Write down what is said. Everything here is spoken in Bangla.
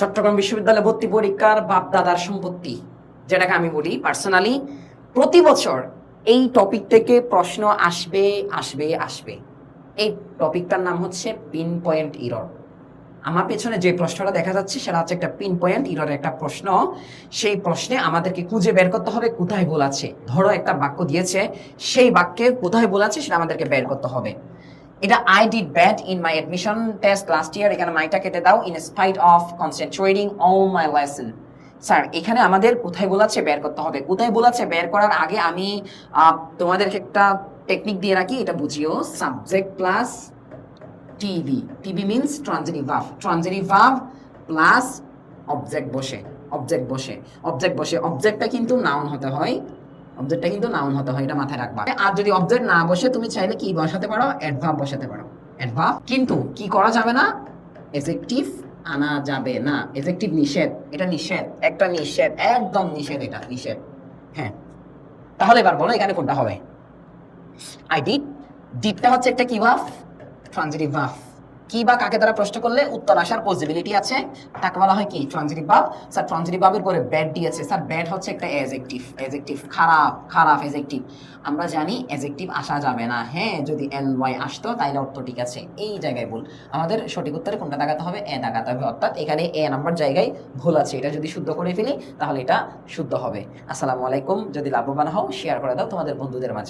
চট্টগ্রাম বিশ্ববিদ্যালয়ে ভর্তি পরীক্ষার বাপ দাদার সম্পত্তি, যেটাকে আমি বলি পার্সোনালি প্রতি বছর এই টপিক থেকে প্রশ্ন আসবে আসবে আসবে। এই টপিকটার নাম হচ্ছে পিন পয়েন্ট ইরর আমার পেছনে যে প্রশ্নটা দেখা যাচ্ছে, সেটা হচ্ছে একটা পিন পয়েন্ট ইররের একটা প্রশ্ন। সেই প্রশ্নে আমাদেরকে খুঁজে বের করতে হবে, কোথায় ভুল আছে। ধরো একটা বাক্য দিয়েছে, সেই বাক্যে কোথায় ভুল আছে, সেটা আমাদেরকে বের করতে হবে। এটা I did bad in my admission test last year এখানে মাইটা কেটে দাও in spite of concentrating all my lesson sir এখানে আমাদের কোথায় বলাচ্ছে বের করতে হবে? কোথায় বলাচ্ছে বের করার আগে আমি তোমাদেরকে একটা টেকনিক দিয়ে রাখি, এটা বুঝিও। Subject plus TV TV means transitive verb transitive verb plus object বসে অবজেক্ট বসে অবজেক্টটা কিন্তু নাউন হতে হয়। অবজেক্টটা কিন্তু নাউন হতে হয়, এটা মাথায় রাখবা। আর যদি অবজেক্ট না বসে, তুমি চাইলে কি বসাতে পারো? অ্যাডভার্ব বসাতে পারো। অ্যাডভার্ব কিন্তু কি করা যাবে না? এফেক্টিভ আনা যাবে না। এফেক্টিভ নিষেধ, এটা নিষেধ, একটা নিষেধ, একদম নিষেধ এটা, নিষেধ। হ্যাঁ। তাহলে এবার বলো, এখানে কোনটা হবে? আই ডিড ডিডটা হচ্ছে একটা কি ভাব ট্রানজিটিভ ভাব কি বা কাকে দ্বারা প্রশ্ন করলে উত্তর আসার পসিবিলিটি আছে? তাকে বলা হয় কি? ট্রানজিটিভ ভাব স্যার ট্রানজিটিভ ভাবের পরে ব্যাড দিয়েছে। স্যার ব্যাড হচ্ছে একটা এজেক্টিভ এজেক্টিভ খারাপ খারাপ এজেক্টিভ আমরা জানি এজেক্টিভ আসা যাবে না। হ্যাঁ যদি এন ওয়াই আসতো, তাইলে অর্থ ঠিক আছে। এই জায়গায় ভুল। আমাদের সঠিক উত্তরে কোনটা দাগাতে হবে? এ দাগাতে হবে। অর্থাৎ এখানে এ নাম্বার জায়গায় ভুল আছে। এটা যদি শুদ্ধ করে ফেলি, তাহলে এটা শুদ্ধ হবে। আসসালামু আলাইকুম। যদি লাভবান হও শেয়ার করে দাও তোমাদের বন্ধুদের মাঝে।